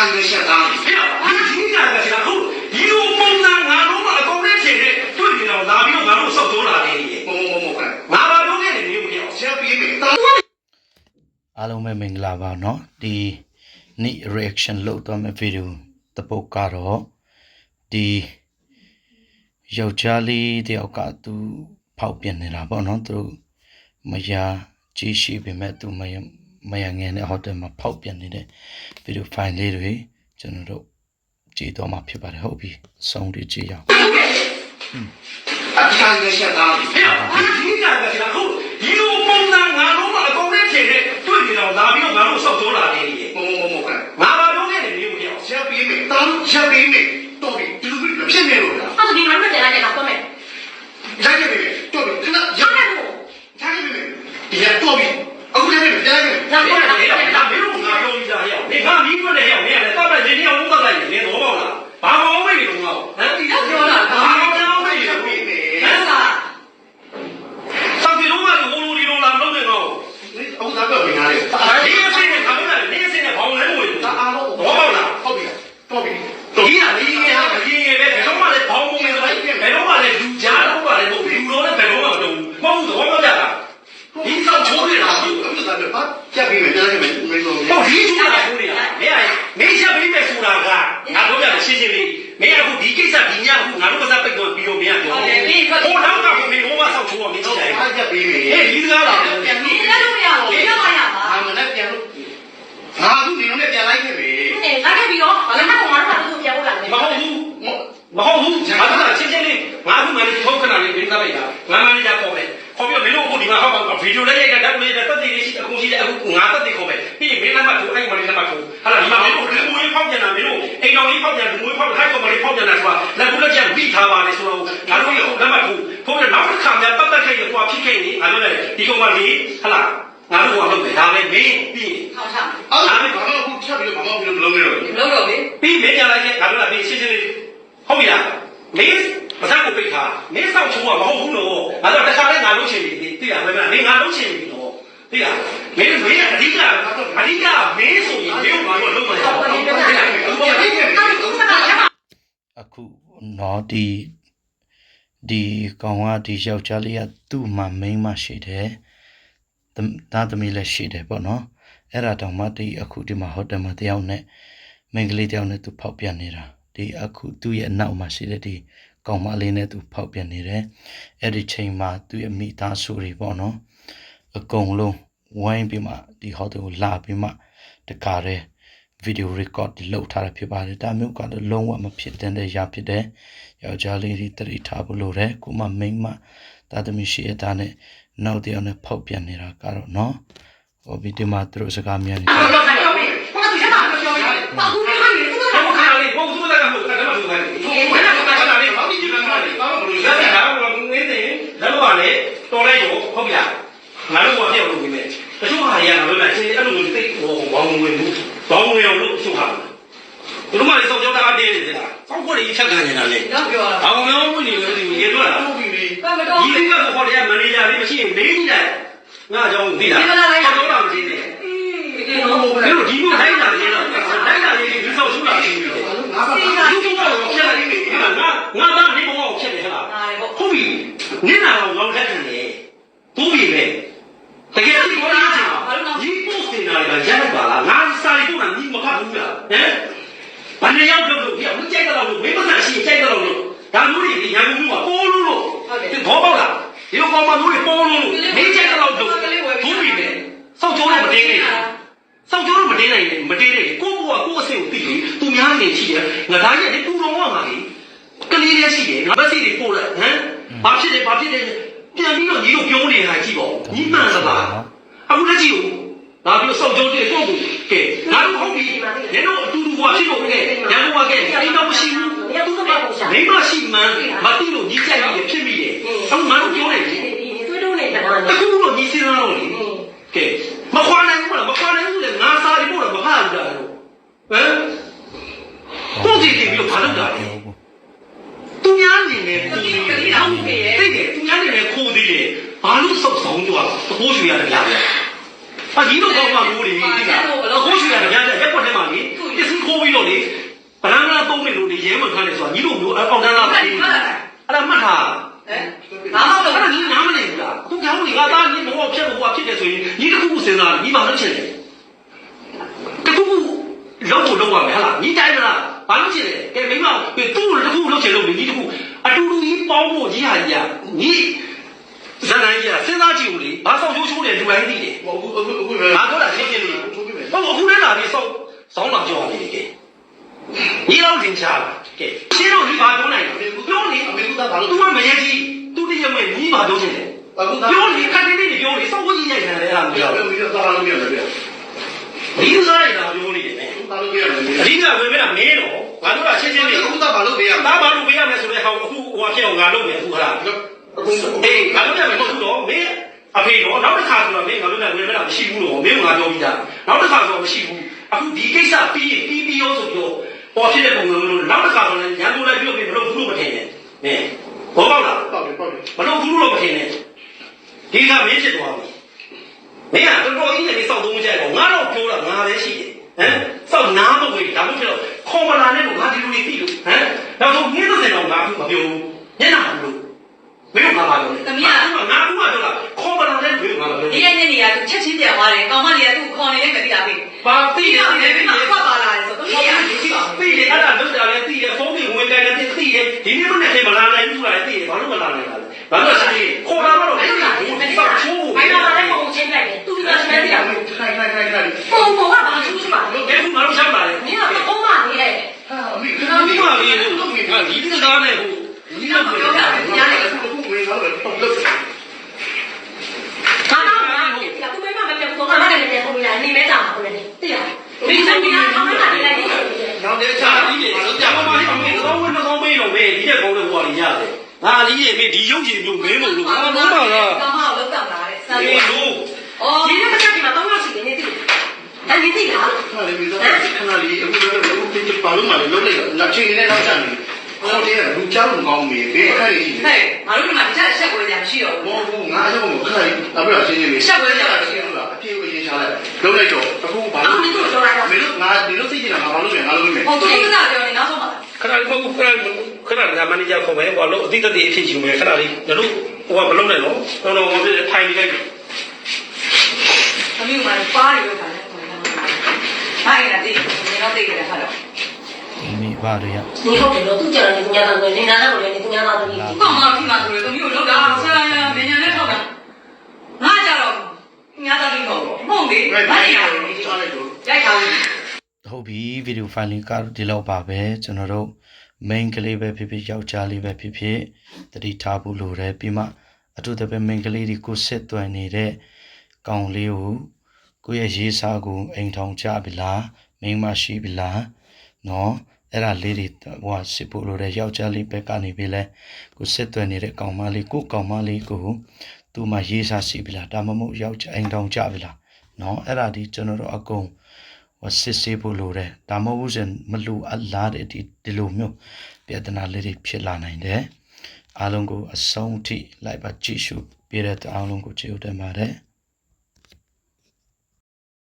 ရွယ်ချက်သားလေး ဟဲ့ဒီကြီးကလည်းရှင်အခုဒီလိုပုံစံငါတို့ကအကုန်နဲ့ရှင်နဲ့တွေ့နေတော့လာပြီးတော့ငါတို့စောက်တိုးလာနေတယ် မမမမခဏ ငါဘာလို့လဲနေမပြော ဆရာပြေးမယ်တာ အားလုံးပဲမင်္ဂလာပါเนาะဒီနေ့ reaction လုပ်တော့မယ့် video တပုတ်ကတော့ဒီယောက်ျားလေးတယောက်ကသူဖောက်ပြန်နေတာပေါ့เนาะသူမယားကြီးရှိပေမဲ့သူမယား မယားငယ်နဲ့ဟိုတယ်မှာဖောက်ပြန်နေတဲ့ video file လေးတွေကျွန်တော်တို့ကြည့်တော့မှာဖြစ်ပါတယ်ဟုတ်ပြီစုံတွေကြည့်ရအောင်အတားရွယ်ချက်သားလေးဟဲ့ဒီကြီးကလည်းရှင်အခုဒီလိုပုံစံငါတို့ကအကုန်နဲ့ရှင်နဲ့တွေ့နေတော့လာပြီးတော့ငါတို့စောက်တိုးလာနေတယ်မမမမခဏငါဘာလို့လဲနေမပြောဆရာပြေးမယ်တာရက်ပြေးမယ်တော့ဒီလူကြီးဖြစ်နေလို့လားအဲ့ဒါဒီမှာမတင်လိုက်တဲ့ကောင်တော့မယ်ရက်ပြေးမယ်တော့ဒီခဏရက်ထားတယ်ကိုထားခဲ့ပြီဒီရက်တော့ပြီအခုလည်း ပြန်ပြန်ပြန်လာငါပေါ်ပြောလာတယ်တယ်ငါမင်းတို့ငါပြောပြီးသားဟဲ့နေငါမင်းတို့လည်းဟဲ့နေရတယ်တော့ပဲဒီနေ့အောင်တော့လိုက်နေတော့ပေါ့လားဘာမှမမေ့နေတော့ငါဟမ်ဒီတော့ပြောတာဘာမှမမေ့နေ ရက် တော့ ပြေးမယ် ဟမ်လားစောက်ပြေတော့ကဟိုလိုဒီလိုလာလုံးနေတော့ အခုသာပြောနေရတယ် ဒီအစိနဲ့ခါမနဲ့နေအစိနဲ့ဘောင်းလဲမဝင်ဘူး ဒါအားလုံး တော့ပေါ့လား ဟုတ်ပြီတော့ပြီ ဒီကလေးငယ်ဟာအရင်ငယ်ပဲဘယ်တော့မှလည်းဘောင်းမဝင်ဘူးဘယ်တော့မှလည်းလူကြားတော့မှလည်းမဟုတ်ဘူးလူတော်လည်းဘယ်တော့မှမတုံးဘူးမဟုတ်ဘူးတော့မပြတာဒီစောက်ချိုးနေတာ အခုသာပြောဟာရက်ပြေး မယ်ပြန်ခဲ့မယ်မင်းတို့ဟုတ်ဒီကျူတာကိုနေတာမင်းမင်းချက်ပြီးမဲ့ဆိုတာကငါတို့ကရှင်းရှင်းလေးမင်းအခုဒီကိစ္စဒီညအခုငါတို့ကစားပိတ်တော့ပြီးတော့မင်းကပြောဟိုနောက်ကမင်းဟိုကဆောက်ချိုးအောင်မင်းကြည့်လိုက်ဟာရက်ပြေးမယ်ဟဲ့ဒီစကားလားပြန်ဒီလို့လည်းလို့မရဘူးပြောမှရပါအာမနဲ့ပြန်လို့ငါသူနေလို့ပြန်လိုက်ခဲ့ပြီနေလာခဲ့ပြီးတော့ဘာလဲမကောင်ကတော့သူ့ပြန်ဖို့လာတယ်မဟုတ်ဘူးမဟုတ်ဘူးငါတို့ကချင်းချင်းလေးငါတို့မလေးထုတ်ခဏလေးမင်းသားလိုက်တာငါမလေးက ဗီဒီယိုလေးရိုက်တာဓာတ်လေးတက်တည်လေးရှိအခုရှိတယ်အခုငါတက်တည်ခေါ်မယ်ပြီးမင်းလည်းမထိုးအဲ့မလေးလည်းမထိုးဟာလားဒီမှာမင်းတို့ဒီမွေးဖောက်ပြန်တာမင်းတို့အိမ်တော်လေးဖောက်ပြန်ဒီမွေးဖောက်ခိုက်ကောင်မလေးဖောက်ပြန်တာဆိုတာလက်ကူလက်ချက်ပြီးထားပါလေဆိုတော့ငါတို့ရောလက်မထိုးထိုးပြီးနောက်တစ်ခါမှပတ်သက်ခဲ့ရကွာဖြစ်ခဲ့နေငါတို့လည်းဒီကောင်မလေးဟာလားငါတို့ကလုပ်တယ်ဒါပဲမင်းပြီးထောက်ချအဲ့ဒါဘာမှအခုချက်ပြီးဘာမှမလုပ်လို့လုံးနေတော့လို့တော့လေပြီးမင်းကြလိုက်ရင်ငါတို့ကပြီးရှင်းရှင်းလေးဟုတ်ပြီလားမင်း မဆက်ကိုပိတ်ထားနင်းဆောင်ချိုးကမဟုတ်ဘူးလို့ငါတို့တခါလဲငါလုပ်ချင်ပြီသိရမလားနင်းငါလုပ်ချင်ပြီလို့သိရမင်းမင်းကအဓိကအဓိကမင်းဆိုရင်မင်းကိုငါတို့လုပ်မှာအခုနော်ဒီဒီကောင်ကဒီယောက်ျားလေးကသူ့မှာမိန်းမရှိတယ်သားသမီးလည်းရှိတယ်ပေါ့နော်အဲ့ဒါတောင်မှဒီအခုဒီမှာဟိုတယ်မှာတယောက်နဲ့မိန်းကလေးတယောက်နဲ့သူဖောက်ပြနေတာဒီအခုသူ့ရဲ့နောက်မှာရှိတဲ့ဒီ ကောင်မလေးနဲ့သူဖောက်ပြန်နေတယ်အဲ့ဒီချိန်မှာသူ့ရဲ့မိသားစုတွေပေါ့နော်အကုန်လုံးဝိုင်းပြီးမှဒီဟိုတယ်ကိုလာပြီးမှတခါတည်းဗီဒီယိုရီကော့ဒီလုပ်ထားတာဖြစ်ပါတယ်ဒါမျိုးကတော့လုံးဝမဖြစ်တဲ့ရာဖြစ်တယ်ယောက်ျားလေးတွေတရိထားဖို့လိုတယ်ကိုမမိန်းမတာသမီရှိရတာနဲ့နောက်တရားနဲ့ဖောက်ပြန်နေတာကတော့နော်ဟိုဗီဒီယိုမှာသူတို့စကားများနေတယ် ဝင်ဘူးဘောင်းဝင်အောင်လို့ချို့ဟာဘုရုမလေးစောက်ကြောတာအတင်းနေတာစောက်ခွက်ကြီးချက်ခံနေတာလေတော့ပြောတာဘာမှမလုပ်ဘူးလေဒီရေတော့လားဟုတ်ပြီလေဘာမတော့ဒီကကတော့ခေါ်တယ်မန်နေဂျာလေးမရှိရင်နေနေတယ်ငါကြောင့်သိလားခေါ်တော့တော့မသိနေဒီလိုဟုတ်ဘပြီယ်လိုဒီလိုတိုင်းတာလေးတော့တိုင်းတာလေးဒီစောက်ရှုတာရှိနေတယ်ငါဘာစီလို့နာဒီကတော့ဖြစ်လာနေတယ်ငါငါသားနေဘောကိုဖြစ်နေဟလားနားပေါ့ဟုတ်ပြီနင်းနာတော့ငေါလက်ခံတယ်တူပြီပဲတကယ်ဒီကောလားဒီ post နေတာကရမ်းပါလားငါစာရီပို့တာဒီမဖတ် ဘူးလားဟမ်ဘာနေရောက်တော့လို့ပြမကြိုက်တော့လို့မင်းမဆန်ရှိကြိုက်တော့လို့ဒါမျိုးတွေရန်ကုန်မြို့ကပေါ်လို့လို့ဒီဘောပေါက်လားဒီလိုကောင်မမျိုးတွေပေါ်လို့လို့မင်းကြိုက်တော့လို့တူပြီပဲစောက်ကျိုးလို့မတင်းနေစောက်ကျိုးလို့မတင်းနိုင်မတင်းနေကိုဘွားကိုအဆင်ကိုသိလေသူများနေရှိတယ်ငါသားရဲ့ဒီပူတော်ဝါငါလေကလေးလေးရှိတယ်ငါမက်ဆေ့တွေပို့လိုက်ဟမ်ဘာဖြစ်လဲဘာဖြစ်လဲပြန်ပြီးတော့ညီတို့ပြောနေတာကြည့်ပါဦးညီမှန်သလားအခုလက်ကြည့်ဦး ဒါပြီးစောက်ကျိုးတွေတော့ဘူးကဲငါတို့ဟုတ်ပြီနင်တို့အတူတူဘွားဖြစ်လို့ကဲရန်ကုန်ကကဲအိမ်တော့မရှိဘူးရသူကမဟုတ်ရှာမိမရှိမှန်မသိလို့ညီကြိုက်ရဖြစ်မိတယ်အခုငါတို့ပြောနေတယ်တွေးတော့နေတာတခုတော့ညီစင်းတော့လေကဲမခွာနိုင်ဘူးလားမခွာနိုင်ဘူးလေငါစားရီပို့တော့မဖားဘူးလားဟမ်ကိုကြည့်ပြီးတော့ဘာလုပ်တာလဲပြောဘူးသူများနေနေသူကြီးကလေးအောင်နေတယ်တဲ့သူများနေနေခိုးသေးတယ်ဘာလို့စောက်ဆောင်ကြွားတကိုးရွှေရတယ်ဗျာ အကြီးတော့ကောင်းမှမိုးနေပြီသိလားတကိုးရွှေရတယ်ဗျာရက်ွက်ထဲမှာလေပစ္စည်းခိုးပြီးတော့ရဲဝင်ခန်းနေဆိုတာညီတို့မျိုးအောက်တန်းသားမသိဘူးအဲ့ဒါမှတ်ထားဟဲ့ဘာမှမလုပ်အဲ့ဒါညီနားမလည်ဘူးလားသူကြောင့်ညီကသားညီဘောဖြစ်ဘောဖြစ်တယ်ဆိုရင်ညီတစ်ခုခုစဉ်းစားညီမလုပ်ချင်တယ်တခုခုလုံးကိုလုံးပါမယ်ဟလားညီတိုင်းမလားဘာလို့ချင်လဲကဲမိမသူ့ကိုတခုလုံးချင်လို့ညီတခုအတူတူကြီးပေါင်းဖို့ကြီးဟာကြီးညီ ဇန်နိုင်ကြီးစဉ်းစားကြည့်ဦးလေဘာဆောင်ချိုးချိုးတယ်လူတိုင်းသိတယ်အခုအခုအခုငါပြောတာရှင်းရှင်းလေးချိုးပြမယ်ဟုတ်အခုလည်းလာပြီးစောင်းစောင်းလာကြောက်နေတယ်ညီတော့လင်ချာကဲရှင်းတော့ဒီဘာပြောနိုင်လဲပြောနေအမေကဘာလို့သူကမရကြီးသူတည်းရမဲ့ညီဘာပြောချင်လဲအခုကပြောနေခက်နေနေပြောနေစောင်းကိုကြီးရိုက်နေတယ်အဲ့ဒါမပြောပြောပြောပြီးတော့သာလို့ပြရတယ်ဗျာဒီလိုစားရတာပြောနေတယ်သာလို့ပြရတယ်ဗျာအဓိကဝင်မဲ့တာမင်းတော့ငါတို့ကရှင်းရှင်းလေးအခုကဘာလို့ပြရမလဲဒါဘာလို့ပေးရမလဲဆိုတဲ့ဟောအခုဟိုဖြစ်အောင်ငါလုပ်မယ်အခုဟာ အခုအေးငါလုပ်ရမယ်မဟုတ်ဘူးတော့မင်းအဖေတော့နောက်တစ်ခါဆိုတော့မင်းငါလုပ်လိုက်ဝင်မဲ့တာမရှိဘူးတော့မင်းကငါပြောပြီးသားနောက်တစ်ခါဆိုတော့မရှိဘူးအခုဒီကိစ္စပြီးရင်ပြီးပြီးရောဆိုပြီးတော့ပေါ်ဖြစ်တဲ့ပုံစံမျိုးနောက်တစ်ခါဆိုရင်ရန်ကုန်လိုက်ပြီးတော့မလုပ်ဘူးလို့မထင်နဲ့မင်းဘောပေါက်လားပေါ့ပြီပေါ့ပြီမလုပ်ဘူးလို့မထင်နဲ့ဒီကမင်းဖြစ်သွားပြီမင်းကတော်တော်ကြီးနေစောက်သုံးကြိုက်တော့ငါတော့ပြောတာငါပဲရှိတယ်ဟမ်စောက်နားမဝင်ဒါမှမဟုတ်ခေါ်မလာနဲ့ကိုငါဒီလိုနေပြီလို့ဟမ်နောက်ဆုံးမင်းတို့စင်တော့ငါဘူးမပြောဘူးညနာဘူး မင်းကငါပါလို့ငါကငါကပြောတာခေါ်မလာနဲ့ဘယ်ငါမပြောဒီနေ့နေ့နေရသူချက်ချင်းပြန်သွားတယ်ကောင်မလေးကသူ့ခေါ်နေတယ်မသိတာပြီပါသိပြီးရတော့တယ်လည်းသိမရဖတ်ပါလာတယ်ဆိုတော့ဒီကနေ့ရှိပါဘူးသိတယ်အဲ့ဒါလုံးတာလည်းသိတယ်ဖုန်းကြီးဝင်ကြတယ်သိတယ်ဒီနေ့မနေ့ကမလာနိုင်ဘူးလားသိတယ်ဘာလို့မလာနိုင်တာလဲဘာလို့ဆက်ပြီးခေါ်လာတော့အဲ့ဒါကိုမစောက်ချိုးဘာလို့လဲပုံချင်းလိုက်တယ်သူကလည်းမသိတာဘူးခိုင်ခိုင်ခိုင်ခိုင်ပုံပုံကဘာသူ့မှာလဲဘယ်ကူမလို့ရှောက်လာလဲမင်းကတော့ပုံမှန်နေတယ်ဟာအမေဒီလိုမျိုးပါလေလို့ငါဒီစကားနဲ့ဟိုဒီလိုပြောတာအခုဝ င်လာတော့တော့လို့ဘာလို့လဲကသူမမမပြောဘူးကောင်မလည်းလည်းပုံရတယ်နေမဲတာပါလေသိလားဒီစမီးကကောင်မလည်းလည်းနောက်တဲ့ချာချာဒီဒီလေလေကြာမမလေးအမေတော့ဝင်တော့မေးတော့မေးဒီတဲ့ကောင်းတဲ့ဟိုကလေးရတယ်ငါလေးရဲ့မေးဒီရုပ်ကြီးမျိုးမင်းလို့လို့ငါလုံးပါလားကောင်မကိုလောက်တော့လာတယ်စမ်းဒီလို့လိုအော်ဒီနေ့ကတည်းကတော့ရောက်ရှိနေတယ်အဲ့ဒီသိလားခါလေးပြီးတော့ခဏလေးအခုလည်းအခုပြပါလို့မှလည်းလုံးလိုက်တော့လက်ချင်းနဲ့တော့ချနေဟောတဲ့လူကြောက်ကောင်းပြီဘယ်ခါလေးရှိဟဲ့ ငါတို့ဒီမှာတခြားဆက်ဝဲကြမရှိတော့မဟုတ်ဘူးငါအကြောင်းကိုခဏလေးနောက်ပြီးတော့ရှင်းရှင်းလေးအပြေကိုရေးချလိုက်လုံးလိုက်တော့အခုဘာဘူးလို့အော်ဒီတို့ပြောလိုက်တော့မင်းတို့ငါဒီလိုသိချင်တာငါဘာလို့လဲငါလုပ်မယ်ဟိုသူကပြောနေနောက်ဆုံးပါခဏလေးမဟုတ်ခဏခဏလေးမန်နေဂျာခေါ်မယ်ဟိုလို့အတိတ်တည်းအဖြစ်ယူမယ်ခဏလေးတို့ဟိုကမလုံးနဲ့နော်တော့တော့ဟိုပြထိုင်နေလိုက်အမျိုးမှပါရီလို့ခါတယ်ဟာရတဲ့ဒီတော့တိတ်ကြတယ်ဟာတော့ မိဘတွေကဒီဟုတ်တယ်လို့သူကြတယ်သူညာတော့နေနာနာကိုလည်းသူညာတော့သူဒီကောင်မဖြစ်မှာဆိုတော့သူမျိုးလောက်တာဆရာမင်းညာနဲ့ထောက်တာငါကြတော့ညာတော့ဒီကောင်မဟုတ်ဘူးဘာလဲဒီချောင်းလေးတို့ရိုက်ထားဟုတ်ပြီဗီဒီယိုဖိုင်လေးကဒီလောက်ပါပဲကျွန်တော်တို့ main ကလေးပဲဖြစ်ဖြစ်ယောက်ျားလေးပဲဖြစ်ဖြစ်တတိထားဖို့လိုတယ်ပြီးမှအထူးသဖြင့် main ကလေးတွေကိုစစ်သွန်နေတဲ့ကောင်လေးကိုကိုယ့်ရဲ့ရေးစားကိုအိမ်ထောင်ကြပြီလားမိန်းမရှိပြီလားနော် အဲ့ဒါလေးတွေဟိုစစ်ဖို့လိုတယ်ယောက်ျားလေးဘက်ကနေပြီလဲကိုစစ်သွင်းနေတဲ့ကောင်မလေးကိုကောင်မလေးကိုသူမှရေးစားစီပြီလားဒါမှမဟုတ်ယောက်ျားအိမ်ထောင်ကြပြီလားနော်အဲ့ဒါဒီကျွန်တော်တို့အကုန်ဟိုစစ်ဆေးဖို့လိုတယ်ဒါမှမဟုတ်ရင်မလူအပ်လာတဲ့ဒီဒီလိုမျိုးပြဿနာလေးတွေဖြစ်လာနိုင်တယ်အားလုံးကိုအဆုံးထိလိုက်ပါကြည့်ရှုပြတဲ့အားလုံးကိုကျေးဇူးတင်ပါတယ်